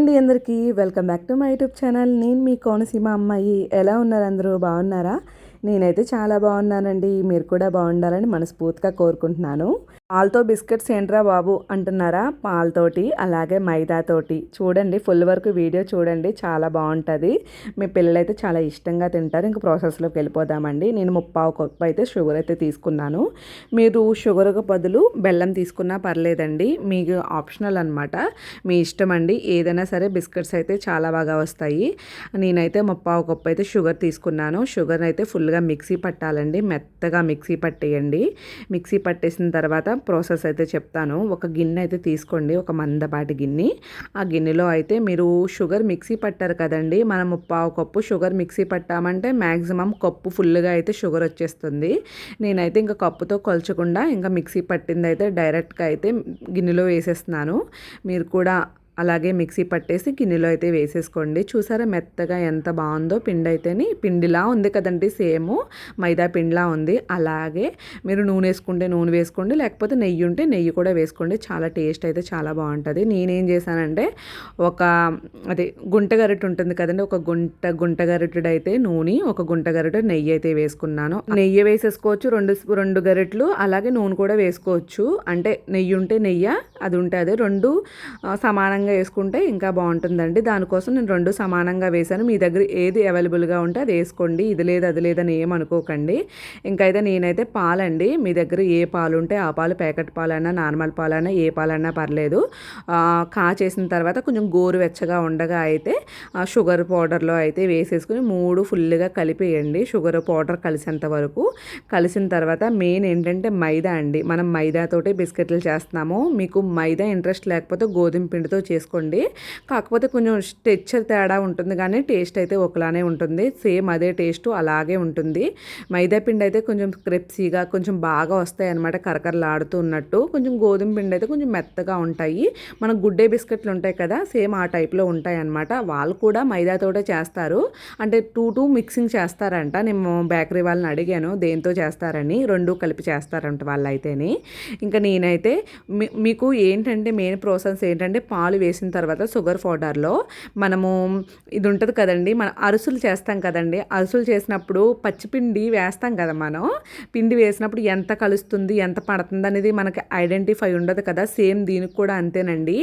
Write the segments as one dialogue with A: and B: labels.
A: అండి అందరికీ. Welcome back to my YouTube channel. నేను మీ కోనసీమ అమ్మాయి. ఎలా ఉన్నారు అందరూ? బాగున్నారా? నేనైతే చాలా బాగున్నానండి. మీరు కూడా బాగుండాలని మనస్ఫూర్తిగా కోరుకుంటున్నాను. పాలతో బిస్కెట్స్ ఏంట్రా బాబు అంటున్నారా? పాలతోటి అలాగే మైదాతోటి. చూడండి ఫుల్ వరకు వీడియో చూడండి చాలా బాగుంటుంది. మీ పిల్లలైతే చాలా ఇష్టంగా తింటారు. ఇంక ప్రాసెస్లోకి వెళ్ళిపోదామండి. నేను ముప్పావు కప్పు అయితే షుగర్ అయితే తీసుకున్నాను. మీరు షుగర్కు బదులు బెల్లం తీసుకున్నా పర్లేదండి. మీకు ఆప్షనల్ అనమాట మీ ఇష్టం అండి. ఏదైనా సరే బిస్కెట్స్ అయితే చాలా బాగా వస్తాయి. నేనైతే ముప్పావు కప్పు అయితే షుగర్ తీసుకున్నాను. షుగర్ అయితే ఫుల్ ఫుల్గా మిక్సీ పట్టాలండి. మెత్తగా మిక్సీ పట్టేయండి. మిక్సీ పట్టేసిన తర్వాత ప్రాసెస్ అయితే చెప్తాను. ఒక గిన్నె అయితే తీసుకోండి. ఒక మందపాటి గిన్నె. ఆ గిన్నెలో అయితే మీరు షుగర్ మిక్సీ పట్టారు కదండి. మనం పావు కప్పు షుగర్ మిక్సీ పట్టామంటే మ్యాక్సిమం కప్పు ఫుల్గా అయితే షుగర్ వచ్చేస్తుంది. నేనైతే ఇంకా కప్పుతో కొలచకుండా ఇంకా మిక్సీ పట్టింది అయితే డైరెక్ట్గా అయితే గిన్నెలో వేసేస్తున్నాను. మీరు కూడా అలాగే మిక్సీ పట్టేసి గిన్నెలో అయితే వేసేసుకోండి. చూసారా మెత్తగా ఎంత బాగుందో పిండి అయితేని పిండిలా ఉంది కదండి సేమ్. మైదా పిండిలా ఉంది. అలాగే మీరు నూనె వేసుకుంటే నూనె వేసుకోండి. లేకపోతే నెయ్యి ఉంటే నెయ్యి కూడా వేసుకోండి. చాలా టేస్ట్ అయితే చాలా బాగుంటుంది. నేనేం చేశానంటే ఒక అది గుంట గరిటె ఉంటుంది కదండి. ఒక గుంట గుంట గరిటెడైతే అయితే నూనె ఒక గుంట గరిటె నెయ్యి అయితే వేసుకున్నాను. నెయ్యి వేసేసుకోవచ్చు. రెండు రెండు గరిటెలు అలాగే నూనె కూడా వేసుకోవచ్చు. అంటే నెయ్యి ఉంటే నెయ్యి అది ఉంటే అదే. రెండు సమానంగా సమానంగా వేసుకుంటే ఇంకా బాగుంటుందండి. దానికోసం నేను రెండు సమానంగా వేశాను. మీ దగ్గర ఏది అవైలబుల్గా ఉంటే అది వేసుకోండి. ఇది లేదు అది లేదని ఏమనుకోకండి ఇంకైతే నేనైతే పాలండి. మీ దగ్గర ఏ పాలు ఉంటే ఆ పాలు ప్యాకెట్ పాలైనా నార్మల్ పాలైనా ఏ పాలైనా పర్లేదు. కాచేసిన తర్వాత కొంచెం గోరువెచ్చగా ఉండగా అయితే షుగర్ పౌడర్లో అయితే వేసేసుకుని మూడు ఫుల్గా కలిపేయండి. షుగర్ పౌడర్ కలిసేంత వరకు. కలిసిన తర్వాత మెయిన్ ఏంటంటే మైదా అండి. మనం మైదాతోటి బిస్కెట్లు చేస్తున్నాము. మీకు మైదా ఇంట్రెస్ట్ లేకపోతే గోధుమ పిండితో చేసుకోండి. కాకపోతే కొంచెం టెక్చర్ తేడా ఉంటుంది కానీ టేస్ట్ అయితే ఒకలానే ఉంటుంది. సేమ్ అదే టేస్ట్ అలాగే ఉంటుంది. మైదా పిండి అయితే కొంచెం క్రెప్సీగా కొంచెం బాగా వస్తాయి అనమాట కరకరలాడుతూ ఉన్నట్టు. కొంచెం గోధుమ పిండి అయితే కొంచెం మెత్తగా ఉంటాయి. మన గుడ్డే బిస్కెట్లు ఉంటాయి కదా సేమ్ ఆ టైప్లో ఉంటాయి అనమాట వాళ్ళు కూడా మైదాతోటే చేస్తారు. అంటే టూ టూ మిక్సింగ్ చేస్తారంట. నేను బేకరీ వాళ్ళని అడిగాను దేంతో చేస్తారని. రెండు కలిపి చేస్తారంట వాళ్ళు అయితేని ఇంకా నేనైతే మీకు ఏంటంటే మెయిన్ ప్రాసెస్ ఏంటంటే పాలు వేసిన తర్వాత షుగర్ పౌడర్లో మనము ఇది ఉంటుంది కదండి మన అరుసులు చేస్తాం కదండి. అరుసులు చేసినప్పుడు పచ్చిపిండి వేస్తాం కదా మనం. పిండి వేసినప్పుడు ఎంత కలుస్తుంది ఎంత పడుతుంది అనేది మనకి ఐడెంటిఫై ఉండదు కదా. సేమ్ దీనికి కూడా అంతేనండి.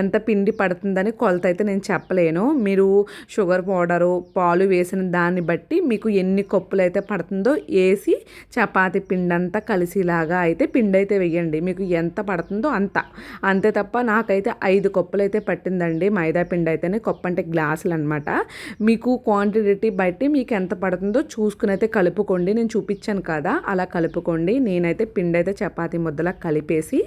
A: ఎంత పిండి పడుతుందని కొలత అయితే నేను చెప్పలేను. మీరు షుగర్ పౌడరు పాలు వేసిన దాన్ని బట్టి మీకు ఎన్ని కప్పులు అయితే పడుతుందో వేసి చపాతి పిండి అంతా కలిసిలాగా అయితే పిండి అయితే వేయండి. మీకు ఎంత పడుతుందో అంత. అంతే తప్ప నాకైతే ఐదు కప్పు కప్పులు అయితే పట్టిందండి. మైదా పిండి అయితేనే కప్పు అంటే గ్లాసులు అనమాట మీకు క్వాంటిటీ బట్టి మీకు ఎంత పడుతుందో చూసుకుని అయితే కలుపుకోండి. నేను చూపించాను కదా అలా కలుపుకోండి. నేనైతే పిండి అయితే చపాతీ ముద్దలా కలిపేసి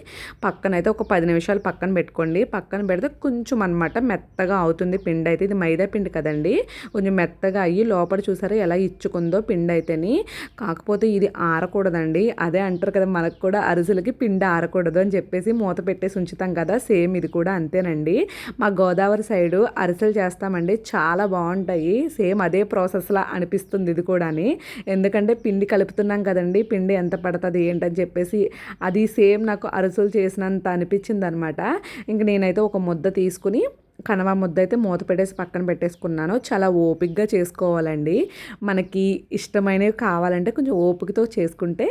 A: పక్కనైతే ఒక పది నిమిషాలు పక్కన పెట్టుకోండి. పక్కన పెడితే కొంచెం అనమాట మెత్తగా అవుతుంది పిండి అయితే ఇది మైదా పిండి కదండి. కొంచెం మెత్తగా అయ్యి లోపల చూసారా ఎలా ఇచ్చుకుందో పిండి అయితేని కాకపోతే ఇది ఆరకూడదండి. అదే అంటారు కదా మనకు కూడా అరిసెలకి పిండి ఆరకూడదు అని చెప్పేసి మూత పెట్టేసి ఉంచుతాం కదా సేమ్ ఇది కూడా అంతేనండి. అండి. మా గోదావరి సైడు అరిసెలు చేస్తామండి. చాలా బాగుంటాయి. సేమ్ అదే ప్రాసెస్లా అనిపిస్తుంది ఇది కూడాని. ఎందుకంటే పిండి కలుపుతున్నాం కదండి. పిండి ఎంత పడుతుంది ఏంటని చెప్పేసి అది సేమ్ నాకు అరిసెలు చేసినంత అనిపించింది అనమాట ఇంక నేనైతే ఒక ముద్ద తీసుకుని కనవ ముద్ద అయితే మూత పెట్టేసి పక్కన పెట్టేసుకున్నాను. చాలా ఓపిక్గా చేసుకోవాలండి. మనకి ఇష్టమైనవి కావాలంటే కొంచెం ఓపికతో చేసుకుంటే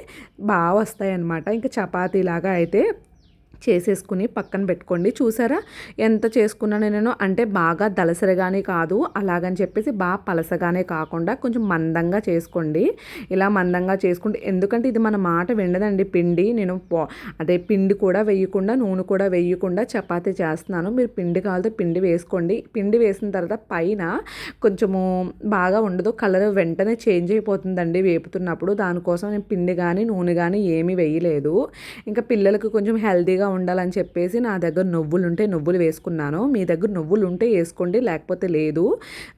A: బాగా వస్తాయి అన్నమాట ఇంకా చపాతీలాగా అయితే చేసేసుకుని పక్కన పెట్టుకోండి. చూసారా? ఎంత చేసుకున్నాను నేను అంటే బాగా దలసరిగానే కాదు అలాగని చెప్పేసి బాగా పలసగానే కాకుండా కొంచెం మందంగా చేసుకోండి. ఇలా మందంగా చేసుకుంటే ఎందుకంటే ఇది మన మాట విండదండి పిండి నేను అదే పిండి కూడా వేయకుండా నూనె కూడా వేయకుండా చపాతీ చేస్తున్నాను. మీరు పిండి కావాలితే పిండి వేసుకోండి. పిండి వేసిన తర్వాత పైన కొంచెము బాగా ఉండదు. కలర్ వెంటనే చేంజ్ అయిపోతుందండి వేపుతున్నప్పుడు. దానికోసం నేను పిండి కానీ నూనె కానీ ఏమీ వేయలేదు. ఇంకా పిల్లలకు కొంచెం హెల్తీగా రుచిగా ఉండాలని చెప్పేసి నా దగ్గర నువ్వులు ఉంటే నువ్వులు వేసుకున్నాను. మీ దగ్గర నువ్వులు ఉంటే వేసుకోండి లేకపోతే లేదు.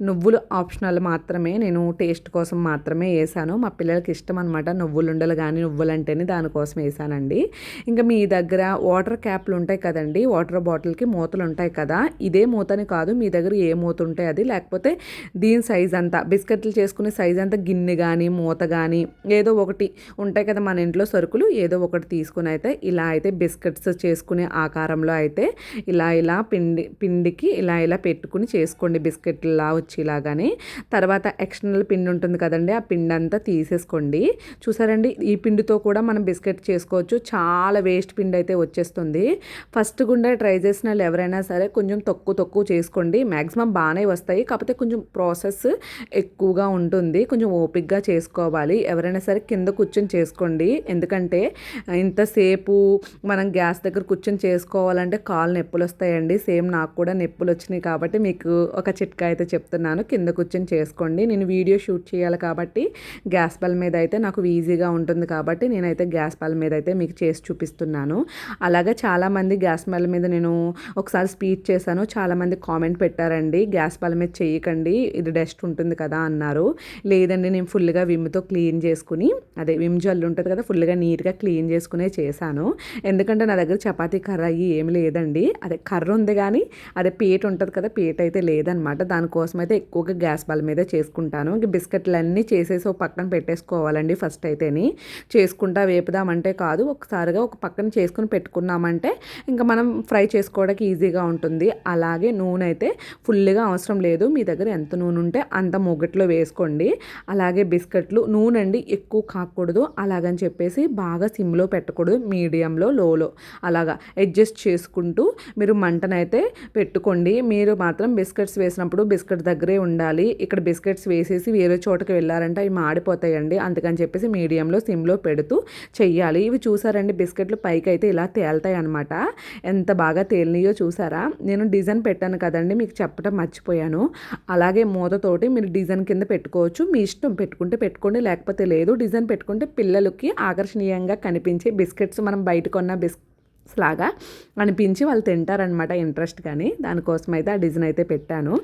A: నువ్వులు ఆప్షనల్ మాత్రమే నేను టేస్ట్ కోసం మాత్రమే వేసాను. మా పిల్లలకి ఇష్టం అనమాట నువ్వులు ఉండలు కానీ నువ్వులు అంటేనే దానికోసం వేసానండి. ఇంకా మీ దగ్గర వాటర్ క్యాప్లు ఉంటాయి కదండి వాటర్ బాటిల్కి మూతలు ఉంటాయి కదా ఇదే మూతని కాదు మీ దగ్గర ఏ మూత ఉంటే అది లేకపోతే దీని సైజ్ అంతా బిస్కెట్లు చేసుకునే సైజ్ అంతా గిన్నె కానీ మూత కానీ ఏదో ఒకటి ఉంటాయి కదా మన ఇంట్లో సరుకులు ఏదో ఒకటి తీసుకుని అయితే ఇలా అయితే బిస్కెట్స్ చేసుకునే ఆకారంలో అయితే ఇలా ఇలా పిండి పిండికి ఇలా ఇలా పెట్టుకుని చేసుకోండి బిస్కెట్లా వచ్చేలాగానే. తర్వాత ఎక్స్టర్నల్ పిండి ఉంటుంది కదండి ఆ పిండి అంతా తీసేసుకోండి. చూసారండి ఈ పిండితో కూడా మనం బిస్కెట్ చేసుకోవచ్చు. చాలా వేస్ట్ పిండి అయితే వచ్చేస్తుంది. ఫస్ట్ గుండా ట్రై చేసిన వాళ్ళు ఎవరైనా సరే కొంచెం తక్కువ తక్కువ చేసుకోండి. మ్యాక్సిమం బాగానే వస్తాయి. కాకపోతే కొంచెం ప్రాసెస్ ఎక్కువగా ఉంటుంది. కొంచెం ఓపిక్గా చేసుకోవాలి. ఎవరైనా సరే కింద కూర్చొని చేసుకోండి. ఎందుకంటే ఇంతసేపు మనం గ్యాస్ దగ్గర కూర్చొని చేసుకోవాలంటే కాళ్ళు నొప్పులు వస్తాయండి సేమ్ నాకు కూడా నొప్పులు వచ్చినాయి కాబట్టి మీకు ఒక చిట్కా అయితే చెప్తున్నాను. కింద కూర్చొని చేసుకోండి. నేను వీడియో షూట్ చేయాలి కాబట్టి గ్యాస్ పల్ మీద అయితే నాకు ఈజీగా ఉంటుంది కాబట్టి నేనైతే గ్యాస్ పల్ మీద అయితే మీకు చేసి చూపిస్తున్నాను. అలాగే చాలామంది గ్యాస్ పల్ మీద నేను ఒకసారి స్పీచ్ చేశాను. చాలామంది కామెంట్ పెట్టారండి. గ్యాస్ పల్ మీద చేయకండి. ఇది డస్ట్ ఉంటుంది కదా అన్నారు. లేదండి నేను ఫుల్గా విమ్తో క్లీన్ చేసుకుని అదే విమ్ జల్లు ఉంటుంది కదా ఫుల్గా నీట్గా క్లీన్ చేసుకునే చేశాను. ఎందుకంటే నా దగ్గర చపాతీ కర్ర అయ్యి ఏమి లేదండి. అదే కర్ర ఉంది కానీ అదే పీట ఉంటుంది కదా పీట అయితే లేదనమాట. దానికోసం అయితే ఎక్కువగా గ్యాస్ బల్ మీద చేసుకుంటాను. ఇంక బిస్కెట్లు అన్నీ చేసేసి ఒక పక్కన పెట్టేసుకోవాలండి ఫస్ట్ అయితేని. చేసుకుంటా వేపుదామంటే కాదు ఒకసారిగా ఒక పక్కన చేసుకుని పెట్టుకున్నామంటే ఇంకా మనం ఫ్రై చేసుకోవడానికి ఈజీగా ఉంటుంది. అలాగే నూనె అయితే ఫుల్గా అవసరం లేదు. మీ దగ్గర ఎంత నూనె ఉంటే అంత మొగట్లో వేసుకోండి. అలాగే బిస్కెట్లు నూనె అండి ఎక్కువ కాకూడదు. అలాగని చెప్పేసి బాగా సిమ్లో పెట్టకూడదు. మీడియంలో లోలో. అలాగా అడ్జస్ట్ చేసుకుంటూ మీరు మంటనైతే పెట్టుకోండి. మీరు మాత్రం బిస్కెట్స్ వేసినప్పుడు బిస్కెట్ దగ్గరే ఉండాలి. ఇక్కడ బిస్కెట్స్ వేసేసి వేరే చోటకి వెళ్ళారంటే అవి మాడిపోతాయండి. అందుకని చెప్పేసి మీడియంలో సిమ్లో పెడుతూ చెయ్యాలి. ఇవి చూసారండి బిస్కెట్లు పైకి అయితే ఇలా తేలుతాయి అనమాట ఎంత బాగా తేలినాయో చూసారా? నేను డిజైన్ పెట్టాను కదండి మీకు చెప్పడం మర్చిపోయాను. అలాగే మూతతోటి మీరు డిజైన్ కింద పెట్టుకోవచ్చు. మీ ఇష్టం పెట్టుకుంటే పెట్టుకోండి లేకపోతే లేదు. డిజైన్ పెట్టుకుంటే పిల్లలకి ఆకర్షణీయంగా కనిపించే బిస్కెట్స్ మనం బయట కొన్న బిస్కెట్ లాగా అనిపించి వాళ్ళు తింటారనమాట ఇంట్రెస్ట్ కానీ. దానికోసం అయితే ఆ డిజైన్ అయితే పెట్టాను.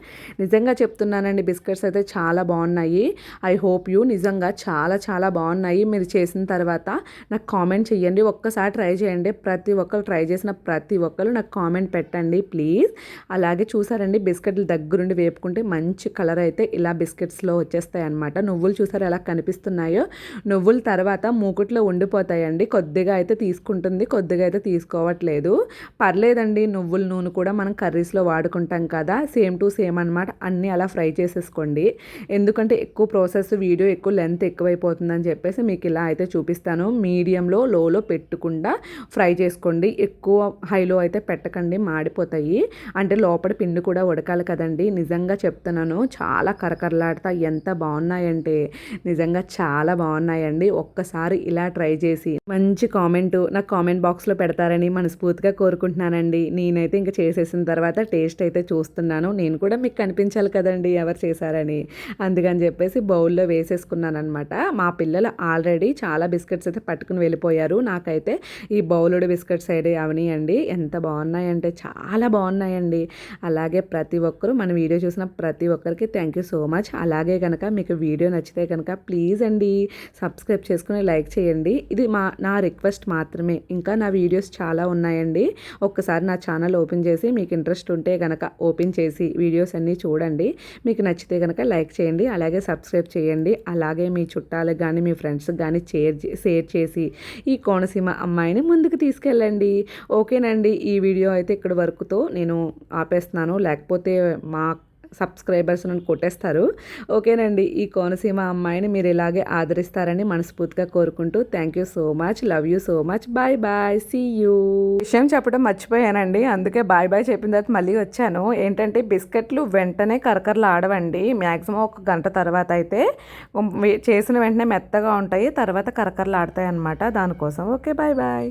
A: నిజంగా చెప్తున్నానండి బిస్కెట్స్ అయితే చాలా బాగున్నాయి. ఐ హోప్ యూ నిజంగా చాలా చాలా బాగున్నాయి. మీరు చేసిన తర్వాత నాకు కామెంట్ చేయండి ఒక్కసారి ట్రై చేయండి. ప్రతి ఒక్కరు ట్రై చేసిన ప్రతి ఒక్కరు నాకు కామెంట్ పెట్టండి ప్లీజ్. అలాగే చూసారండి బిస్కెట్లు దగ్గరుండి వేపుకుంటే మంచి కలర్ అయితే ఇలా బిస్కెట్స్లో వచ్చేస్తాయి అనమాట నువ్వులు చూసారు ఎలా కనిపిస్తున్నాయో? నువ్వుల తర్వాత మూకుట్లో ఉండిపోతాయండి. కొద్దిగా అయితే తీసుకుంటుంది కొద్దిగా అయితే తీసుకు తీసుకోవట్లేదు పర్లేదండి నువ్వుల నూనె కూడా మనం కర్రీస్లో వాడుకుంటాం కదా సేమ్ టు సేమ్ అనమాట అన్నీ అలా ఫ్రై చేసేసుకోండి. ఎందుకంటే ఎక్కువ ప్రాసెస్ వీడియో ఎక్కువ లెంత్ ఎక్కువైపోతుందని చెప్పేసి మీకు ఇలా అయితే చూపిస్తాను. మీడియంలో లోలో పెట్టకుండా ఫ్రై చేసుకోండి. ఎక్కువ హైలో అయితే పెట్టకండి మాడిపోతాయి. అంటే లోపల పిండి కూడా ఉడకాలి కదండి. నిజంగా చెప్తున్నాను చాలా కరకరలాడతా ఎంత బాగున్నాయంటే నిజంగా చాలా బాగున్నాయండి. ఒక్కసారి ఇలా ట్రై చేసి మంచి కామెంట్ నాకు కామెంట్ బాక్స్లో పెడతారని మనస్ఫూర్తిగా కోరుకుంటున్నానండి. నేనైతే ఇంకా చేసేసిన తర్వాత టేస్ట్ అయితే చూస్తున్నాను. నేను కూడా మీకు కనిపించాలి కదండి ఎవరు చేశారని. అందుకని చెప్పేసి బౌల్లో వేసేసుకున్నాను అనమాట మా పిల్లలు ఆల్రెడీ చాలా బిస్కెట్స్ అయితే పట్టుకుని వెళ్ళిపోయారు. నాకైతే ఈ బౌలుడు బిస్కెట్స్ అయితే అవనియండి. ఎంత బాగున్నాయంటే చాలా బాగున్నాయండి. అలాగే ప్రతి ఒక్కరూ మన వీడియో చూసిన ప్రతి ఒక్కరికి థ్యాంక్ యూ సో మచ్ అలాగే కనుక మీకు వీడియో నచ్చితే కనుక ప్లీజ్ అండి సబ్స్క్రైబ్ చేసుకుని లైక్ చేయండి. ఇది మా నా రిక్వెస్ట్ మాత్రమే. ఇంకా నా వీడియోస్ చాలా ఉన్నాయండి. ఒక్కసారి నా ఛానల్ ఓపెన్ చేసి మీకు ఇంట్రెస్ట్ ఉంటే కనుక ఓపెన్ చేసి వీడియోస్ అన్నీ చూడండి. మీకు నచ్చితే కనుక లైక్ చేయండి అలాగే సబ్స్క్రైబ్ చేయండి. అలాగే మీ చుట్టాలకు కానీ మీ ఫ్రెండ్స్కి కానీ షేర్ షేర్ చేసి ఈ కోనసీమ అమ్మాయిని ముందుకు తీసుకెళ్ళండి. ఓకేనండి. ఈ వీడియో అయితే ఇక్కడ వరకుతో నేను ఆపేస్తున్నాను. లేకపోతే మా సబ్స్క్రైబర్స్ కొట్టేస్తారు. ఓకేనండి ఈ కోనసీమ అమ్మాయిని మీరు ఇలాగే ఆదరిస్తారని మనస్ఫూర్తిగా కోరుకుంటూ thank you so much love you so much bye bye see you విషయం చెప్పడం మర్చిపోయానండి అందుకే బాయ్ బాయ్ చెప్పిన తర్వాత మళ్ళీ వచ్చాను. ఏంటంటే బిస్కెట్లు వెంటనే కరకరలు ఆడవండి మ్యాక్సిమం ఒక గంట తర్వాత అయితే. చేసిన వెంటనే మెత్తగా ఉంటాయి తర్వాత కరకరలు ఆడతాయి అనమాట దానికోసం. Okay bye bye